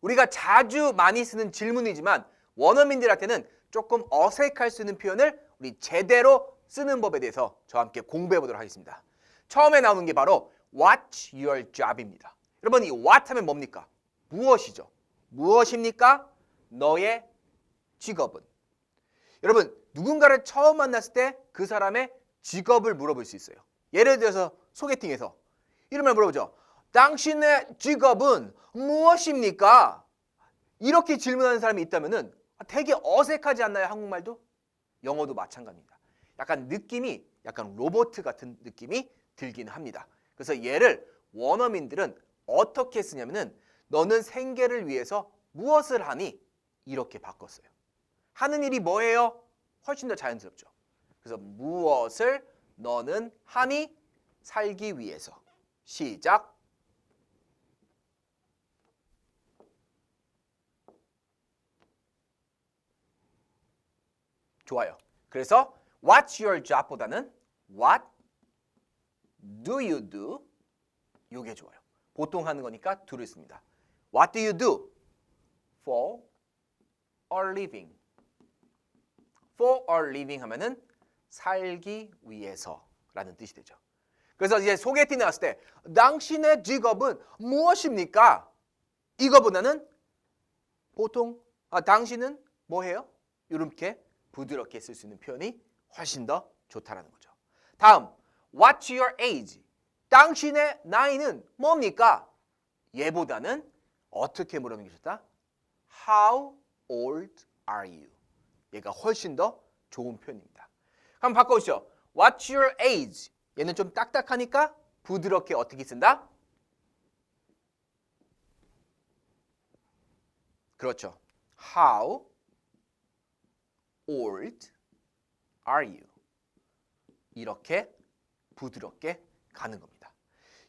우리가 자주 많이 쓰는 질문이지만 원어민들한테는 조금 어색할 수 있는 표현을 우리 제대로 쓰는 법에 대해서 저와 함께 공부해 보도록 하겠습니다. 처음에 나오는 게 바로 What's your job입니다. 여러분 이 what 하면 뭡니까? 무엇이죠? 무엇입니까? 너의 직업은. 여러분 누군가를 처음 만났을 때 그 사람의 직업을 물어볼 수 있어요. 예를 들어서 소개팅에서 이름을 물어보죠. 당신의 직업은 무엇입니까? 이렇게 질문하는 사람이 있다면은 되게 어색하지 않나요? 한국말도? 영어도 마찬가지입니다. 약간 느낌이 약간 로봇 같은 느낌이 들긴 합니다. 그래서 얘를 원어민들은 어떻게 쓰냐면은 너는 생계를 위해서 무엇을 하니? 이렇게 바꿨어요. 하는 일이 뭐예요? 훨씬 더 자연스럽죠. 그래서 무엇을 너는 하니? 살기 위해서. 시작. 좋아요. 그래서 what's your job보다는 what do you do? 이게 좋아요. 보통 하는 거니까 do를 씁니다. What do you do for a living? For a living 하면은 살기 위해서라는 뜻이 되죠. 그래서 이제 소개팅 나왔을 때 당신의 직업은 무엇입니까? 이거보다는 보통 아 당신은 뭐 해요? 이렇게 부드럽게 쓸 수 있는 표현이 훨씬 더 좋다라는 거죠. 다음 What's your age? 당신의 나이는 뭡니까? 얘보다는 어떻게 물어보는 게 좋다? How old are you? 얘가 훨씬 더 좋은 표현입니다. 한번 바꿔보시죠. What's your age? 얘는 좀 딱딱하니까 부드럽게 어떻게 쓴다? 그렇죠. How old are you? 이렇게 부드럽게 가는 겁니다.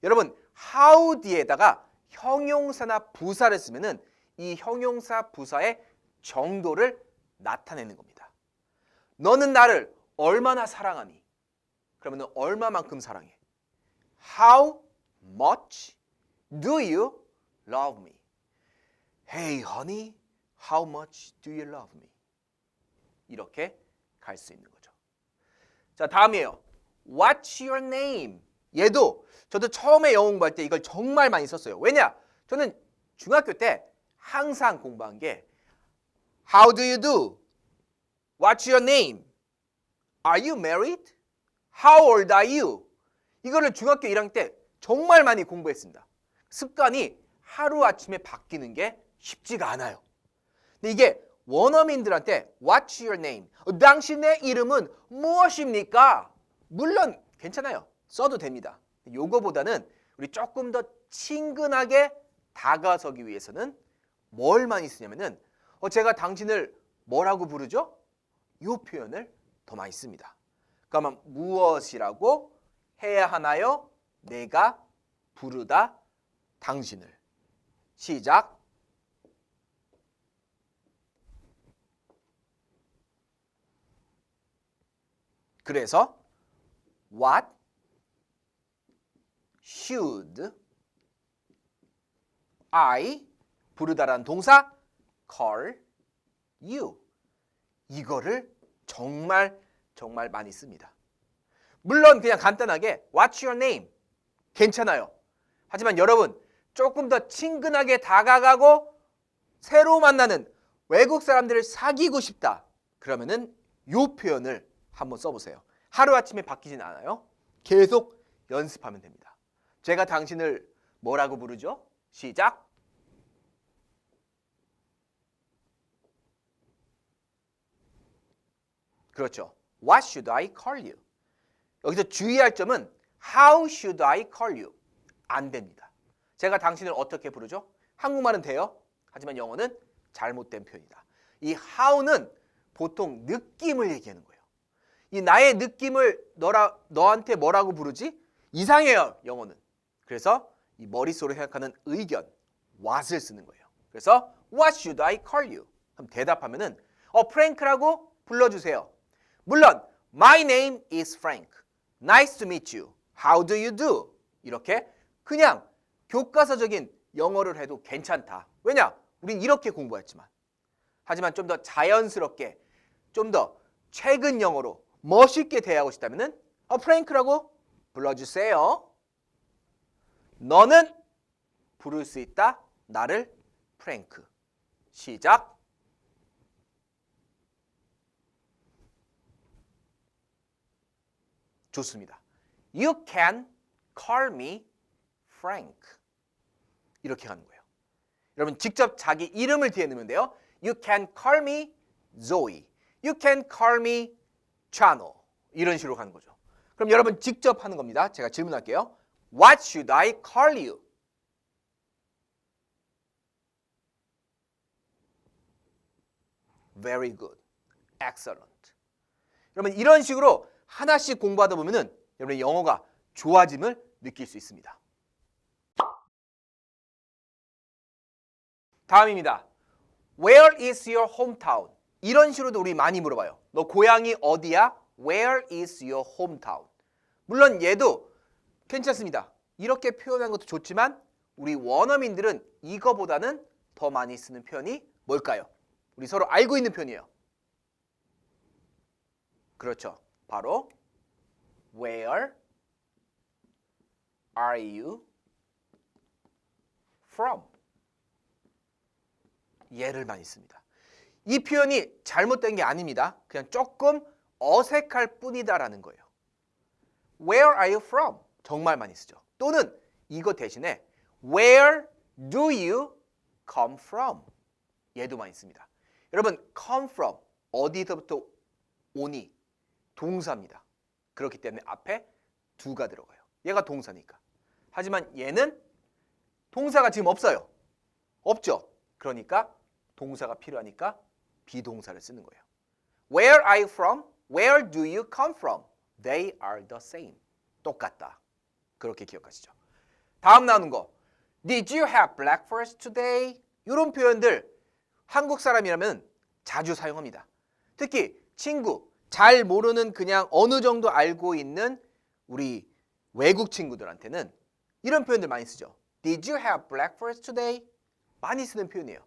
여러분, how 뒤에다가 형용사나 부사를 쓰면은 이 형용사 부사의 정도를 나타내는 겁니다. 너는 나를 얼마나 사랑하니? 그러면 얼마만큼 사랑해? How much do you love me? Hey honey, how much do you love me? 이렇게 갈 수 있는 거죠. 자, 다음이에요. What's your name? 얘도 저도 처음에 영어 공부할 때 이걸 정말 많이 썼어요. 왜냐? 저는 중학교 때 항상 공부한 게 How do you do? What's your name? Are you married? How old are you? 이거를 중학교 1학년 때 정말 많이 공부했습니다. 습관이 하루아침에 바뀌는 게 쉽지가 않아요. 근데 이게 원어민들한테 What's your name? 어, 당신의 이름은 무엇입니까? 물론 괜찮아요. 써도 됩니다. 요거보다는 우리 조금 더 친근하게 다가서기 위해서는 뭘 많이 쓰냐면은 어, 제가 당신을 뭐라고 부르죠? 요 표현을 더 많이 씁니다. 그러면 무엇이라고 해야 하나요? 내가 부르다 당신을. 시작. 그래서 what should I 부르다란 동사 call you 이거를 정말 정말 많이 씁니다. 물론 그냥 간단하게 What's your name? 괜찮아요. 하지만 여러분 조금 더 친근하게 다가가고 새로 만나는 외국 사람들을 사귀고 싶다. 그러면은 요 표현을 한번 써보세요. 하루아침에 바뀌진 않아요. 계속 연습하면 됩니다. 제가 당신을 뭐라고 부르죠? 시작. 그렇죠. What should I call you? 여기서 주의할 점은 How should I call you? 안 됩니다. 제가 당신을 어떻게 부르죠? 한국말은 돼요. 하지만 영어는 잘못된 표현이다. 이 how는 보통 느낌을 얘기하는 거예요. 이 나의 느낌을 너라, 너한테 뭐라고 부르지? 이상해요. 영어는. 그래서 이 머릿속으로 생각하는 의견, what을 쓰는 거예요. 그래서 what should I call you? 그럼 대답하면은 어 프랭크라고 불러주세요. 물론 my name is Frank. Nice to meet you. How do you do? 이렇게 그냥 교과서적인 영어를 해도 괜찮다. 왜냐? 우린 이렇게 공부했지만 하지만 좀 더 자연스럽게 좀 더 최근 영어로 멋있게 대하고 싶다면은 어 프랭크라고 불러주세요. 너는 부를 수 있다. 나를 프랭크. 시작. 좋습니다. You can call me Frank. 이렇게 하는 거예요. 여러분 직접 자기 이름을 뒤에 넣으면 돼요. You can call me Zoe. You can call me Chano. 이런 식으로 가는 거죠. 그럼 여러분 직접 하는 겁니다. 제가 질문할게요. What should I call you? Very good. Excellent. 여러분 이런 식으로 하나씩 공부하다 보면은 여러분 영어가 좋아짐을 느낄 수 있습니다. 다음입니다. Where is your hometown? 이런 식으로도 우리 많이 물어봐요. 너 고향이 어디야? Where is your hometown? 물론 얘도 괜찮습니다. 이렇게 표현한 것도 좋지만 우리 원어민들은 이거보다는 더 많이 쓰는 표현이 뭘까요? 우리 서로 알고 있는 표현이에요. 그렇죠. 바로 Where are you from? 얘를 많이 씁니다. 이 표현이 잘못된 게 아닙니다. 그냥 조금 어색할 뿐이다라는 거예요. Where are you from? 정말 많이 쓰죠. 또는 이거 대신에 Where do you come from? 얘도 많이 씁니다. 여러분, come from 어디서부터 오니? 동사입니다. 그렇기 때문에 앞에 두가 들어가요. 얘가 동사니까. 하지만 얘는 동사가 지금 없어요. 없죠. 그러니까 동사가 필요하니까 비동사를 쓰는 거예요. Where are you from? Where do you come from? They are the same. 똑같다. 그렇게 기억하시죠. 다음 나오는 거. Did you have breakfast today? 이런 표현들 한국 사람이라면 자주 사용합니다. 특히 친구, 잘 모르는 그냥 어느 정도 알고 있는 우리 외국 친구들한테는 이런 표현들 많이 쓰죠. Did you have breakfast today? 많이 쓰는 표현이에요.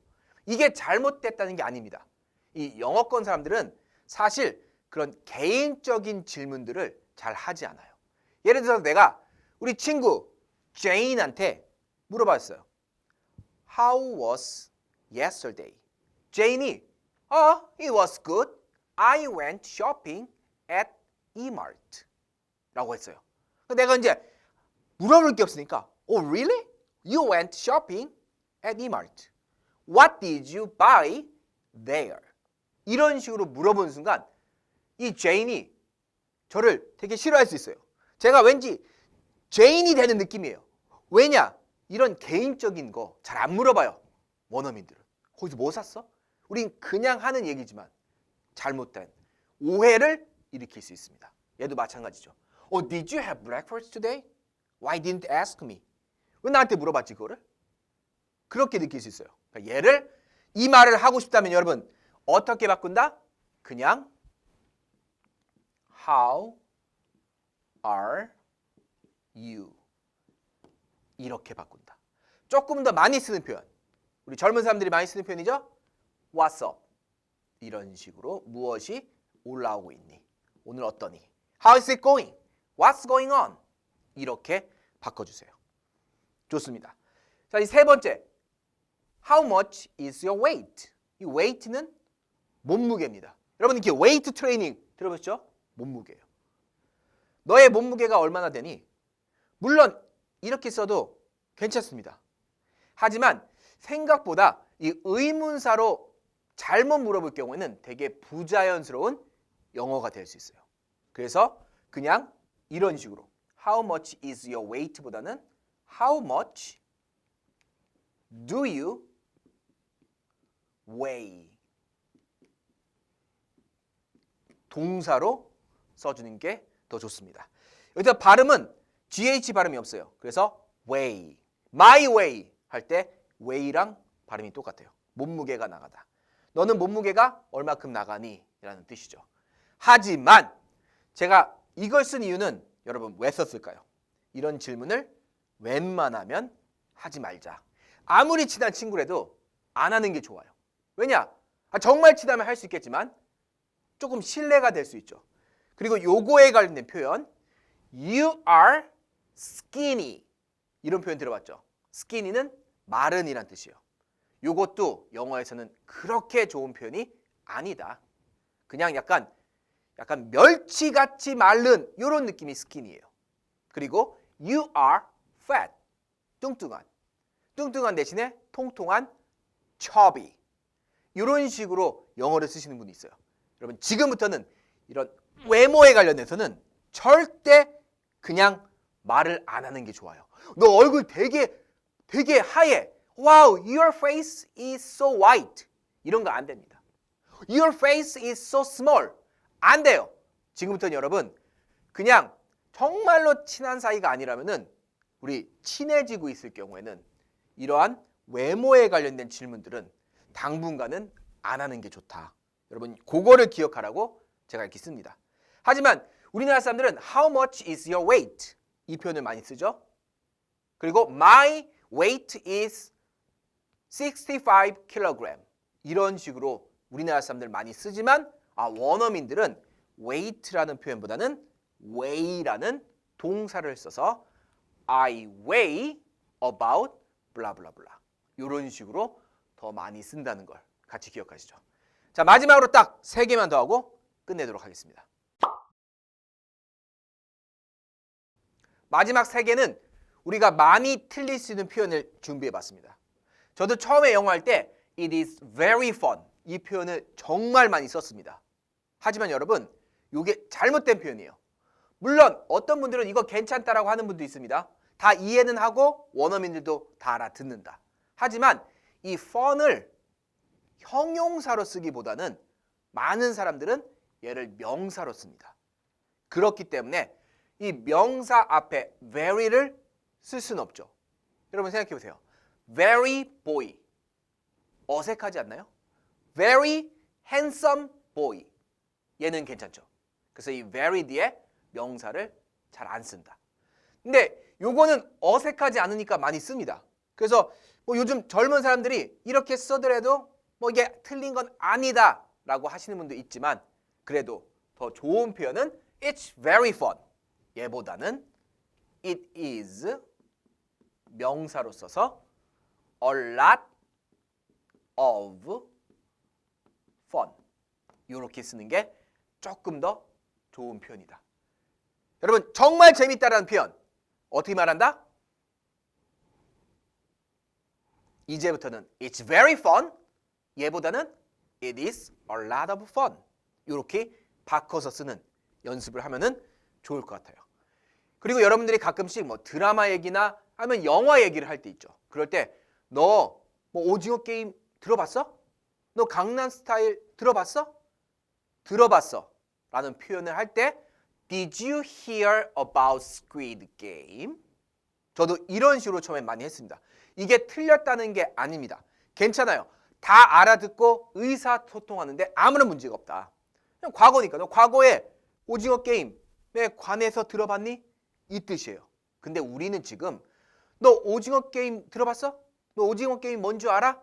이게 잘못됐다는 게 아닙니다. 이 영어권 사람들은 사실 그런 개인적인 질문들을 잘 하지 않아요. 예를 들어서 내가 우리 친구 제인한테 물어봤어요. How was yesterday? 제인이 어, it was good. I went shopping at E-Mart. 라고 했어요. 내가 이제 물어볼 게 없으니까 Oh, really? You went shopping at E-Mart. What did you buy there? 이런 식으로 물어본 순간 이 제인이 저를 되게 싫어할 수 있어요. 제가 왠지 제인이 되는 느낌이에요. 왜냐? 이런 개인적인 거 잘 안 물어봐요. 원어민들은. 거기서 뭐 샀어? 우린 그냥 하는 얘기지만 잘못된 오해를 일으킬 수 있습니다. 얘도 마찬가지죠. Oh, did you have breakfast today? Why didn't ask me? 왜 나한테 물어봤지 그거를? 그렇게 느낄 수 있어요. 그러니까 얘를 이 말을 하고 싶다면 여러분 어떻게 바꾼다? 그냥 How are you? 이렇게 바꾼다. 조금 더 많이 쓰는 표현. 우리 젊은 사람들이 많이 쓰는 표현이죠. What's up? 이런 식으로 무엇이 올라오고 있니? 오늘 어떠니? How is it going? What's going on? 이렇게 바꿔주세요. 좋습니다. 자, 이 세 번째. How much is your weight? 이 weight는 몸무게입니다. 여러분 이렇게 weight 트레이닝 들어보셨죠? 몸무게예요. 너의 몸무게가 얼마나 되니? 물론 이렇게 써도 괜찮습니다. 하지만 생각보다 이 의문사로 잘못 물어볼 경우에는 되게 부자연스러운 영어가 될 수 있어요. 그래서 그냥 이런 식으로 How much is your weight보다는 How much do you weigh? 동사로 써주는 게 더 좋습니다. 여기다 발음은 GH 발음이 없어요. 그래서 weigh, my way 할 때 weigh랑 발음이 똑같아요. 몸무게가 나가다. 너는 몸무게가 얼마큼 나가니? 라는 뜻이죠. 하지만 제가 이걸 쓴 이유는 여러분 왜 썼을까요? 이런 질문을 웬만하면 하지 말자. 아무리 친한 친구라도 안 하는 게 좋아요. 왜냐? 아, 정말 치다면 할 수 있겠지만 조금 신뢰가 될 수 있죠. 그리고 요거에 관련된 표현 You are skinny 이런 표현 들어봤죠? skinny는 마른 이란 뜻이에요. 요것도 영어에서는 그렇게 좋은 표현이 아니다. 그냥 약간 약간 멸치같이 마른 이런 느낌이 skinny예요. 그리고 you are fat 뚱뚱한 뚱뚱한 대신에 통통한 chubby 이런 식으로 영어를 쓰시는 분이 있어요. 여러분 지금부터는 이런 외모에 관련해서는 절대 그냥 말을 안 하는 게 좋아요. 너 얼굴 되게 되게 하얘. Wow, your face is so white. 이런 거 안 됩니다. Your face is so small. 안 돼요. 지금부터는 여러분 그냥 정말로 친한 사이가 아니라면은 우리 친해지고 있을 경우에는 이러한 외모에 관련된 질문들은 당분간은 안 하는 게 좋다. 여러분 그거를 기억하라고 제가 이렇게 씁니다. 하지만 우리나라 사람들은 how much is your weight 이 표현을 많이 쓰죠. 그리고 my weight is 65 kg 이런 식으로 우리나라 사람들 많이 쓰지만 아 원어민들은 weight라는 표현보다는 weigh라는 동사를 써서 I weigh about blah 이런 식으로 더 많이 쓴다는 걸 같이 기억하시죠. 자 마지막으로 딱 세 개만 더 하고 끝내도록 하겠습니다. 마지막 세 개는 우리가 많이 틀릴 수 있는 표현을 준비해 봤습니다. 저도 처음에 영어 할 때 it is very fun 이 표현을 정말 많이 썼습니다. 하지만 여러분 이게 잘못된 표현이에요. 물론 어떤 분들은 이거 괜찮다라고 하는 분도 있습니다. 다 이해는 하고 원어민들도 다 알아듣는다. 하지만 이 fun을 형용사로 쓰기보다는 많은 사람들은 얘를 명사로 씁니다. 그렇기 때문에 이 명사 앞에 very를 쓸 수는 없죠. 여러분 생각해 보세요. very boy 어색하지 않나요? very handsome boy 얘는 괜찮죠. 그래서 이 very 뒤에 명사를 잘 안 쓴다. 근데 요거는 어색하지 않으니까 많이 씁니다. 그래서 뭐 요즘 젊은 사람들이 이렇게 써더라도 뭐 이게 틀린 건 아니다 라고 하시는 분도 있지만 그래도 더 좋은 표현은 it's very fun. 얘보다는 it is 명사로 써서 a lot of fun. 이렇게 쓰는 게 조금 더 좋은 표현이다. 여러분 정말 재밌다라는 표현 어떻게 말한다? 이제부터는 it's very fun 얘보다는 it is a lot of fun 이렇게 바꿔서 쓰는 연습을 하면은 좋을 것 같아요. 그리고 여러분들이 가끔씩 뭐 드라마 얘기나 아니면 영화 얘기를 할 때 있죠. 그럴 때 너 뭐 오징어 게임 들어봤어? 너 강남 스타일 들어봤어? 들어봤어. 라는 표현을 할 때 Did you hear about Squid Game? 저도 이런 식으로 처음에 많이 했습니다. 이게 틀렸다는 게 아닙니다. 괜찮아요. 다 알아듣고 의사소통하는데 아무런 문제가 없다. 그냥 과거니까 너 과거에 오징어 게임에 관해서 들어봤니? 이 뜻이에요. 근데 우리는 지금 너 오징어 게임 들어봤어? 너 오징어 게임 뭔 줄 알아?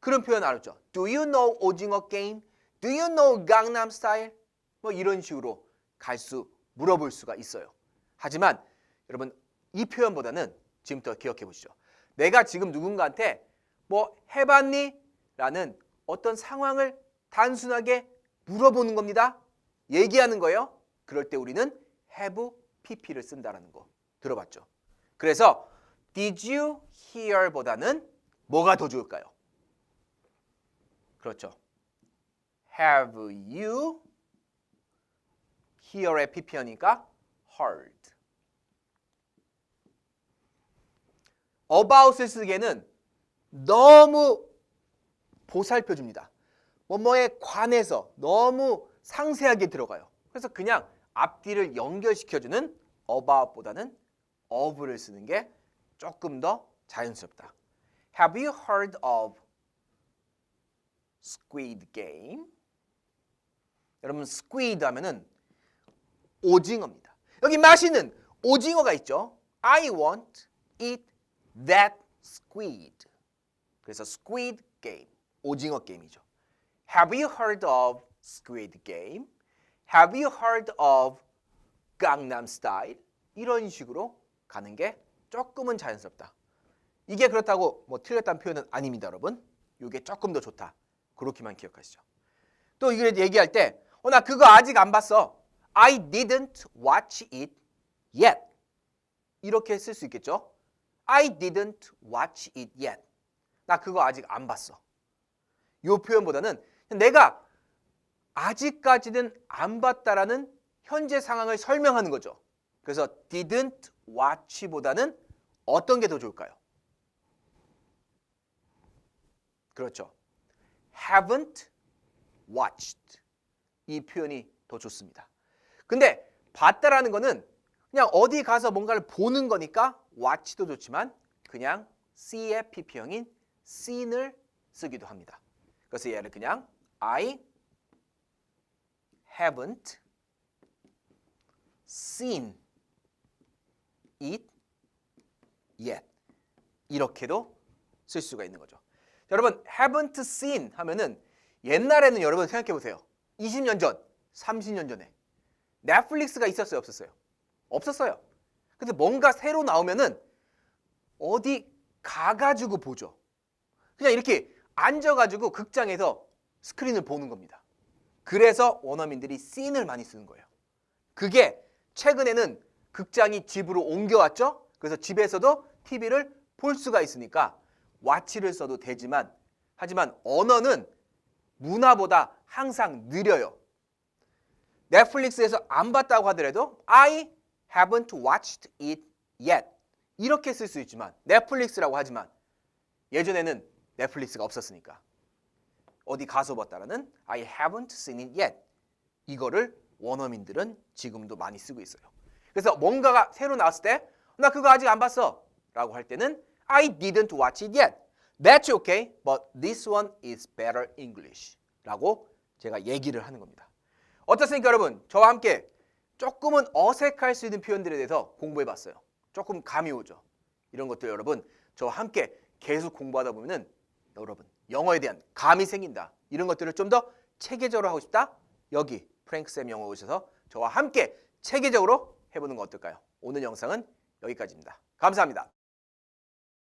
그런 표현 알았죠. Do you know 오징어 게임? Do you know 강남 스타일? 뭐 이런 식으로 갈 수 물어볼 수가 있어요. 하지만 여러분 이 표현보다는 지금부터 기억해 보시죠. 내가 지금 누군가한테 뭐 해봤니? 라는 어떤 상황을 단순하게 물어보는 겁니다. 얘기하는 거예요. 그럴 때 우리는 have pp를 쓴다라는 거 들어봤죠. 그래서 did you hear보다는 뭐가 더 좋을까요? 그렇죠. have you hear의 pp하니까 heard. about을 쓰기에는 너무 보살펴 줍니다. 뭐뭐에 관해서 너무 상세하게 들어가요. 그래서 그냥 앞뒤를 연결시켜 주는 about보다는 of를 쓰는 게 조금 더 자연스럽다. Have you heard of Squid Game? 여러분 squid 하면은 오징어입니다. 여기 맛있는 오징어가 있죠. I want eat that squid. 그래서 Squid Game, 오징어 게임이죠. Have you heard of Squid Game? Have you heard of Gangnam Style? 이런 식으로 가는 게 조금은 자연스럽다. 이게 그렇다고 뭐 틀렸다는 표현은 아닙니다, 여러분. 이게 조금 더 좋다. 그렇게만 기억하시죠. 또 이걸 얘기할 때, 어, 나 그거 아직 안 봤어. I didn't watch it yet. 이렇게 쓸 수 있겠죠? I didn't watch it yet. 나 그거 아직 안 봤어. 이 표현보다는 내가 아직까지는 안 봤다라는 현재 상황을 설명하는 거죠. 그래서 didn't watch보다는 어떤 게 더 좋을까요? 그렇죠. haven't watched 이 표현이 더 좋습니다. 근데 봤다라는 거는 그냥 어디 가서 뭔가를 보는 거니까 watch도 좋지만 그냥 pp형인 seen을 쓰기도 합니다. 그래서 얘를 그냥 I haven't seen it yet 이렇게도 쓸 수가 있는 거죠. 자, 여러분 haven't seen 하면은 옛날에는 여러분 생각해 보세요. 20년 전, 30년 전에 넷플릭스가 있었어요, 없었어요? 없었어요. 근데 뭔가 새로 나오면은 어디 가가지고 보죠. 그냥 이렇게 앉아가지고 극장에서 스크린을 보는 겁니다. 그래서 원어민들이 씬을 많이 쓰는 거예요. 그게 최근에는 극장이 집으로 옮겨왔죠. 그래서 집에서도 TV를 볼 수가 있으니까 와치를 써도 되지만 하지만 언어는 문화보다 항상 느려요. 넷플릭스에서 안 봤다고 하더라도 I haven't watched it yet 이렇게 쓸 수 있지만 넷플릭스라고 하지만 예전에는 넷플릭스가 없었으니까 어디 가서 봤다라는 I haven't seen it yet 이거를 원어민들은 지금도 많이 쓰고 있어요. 그래서 뭔가가 새로 나왔을 때 나 그거 아직 안 봤어 라고 할 때는 I didn't watch it yet. That's okay, but this one is better English 라고 제가 얘기를 하는 겁니다. 어떻습니까 여러분? 저와 함께 조금은 어색할 수 있는 표현들에 대해서 공부해 봤어요. 조금 감이 오죠. 이런 것들 여러분 저와 함께 계속 공부하다 보면은 여러분 영어에 대한 감이 생긴다. 이런 것들을 좀 더 체계적으로 하고 싶다. 여기 프랭크쌤 영어 오셔서 저와 함께 체계적으로 해보는 거 어떨까요? 오늘 영상은 여기까지입니다. 감사합니다.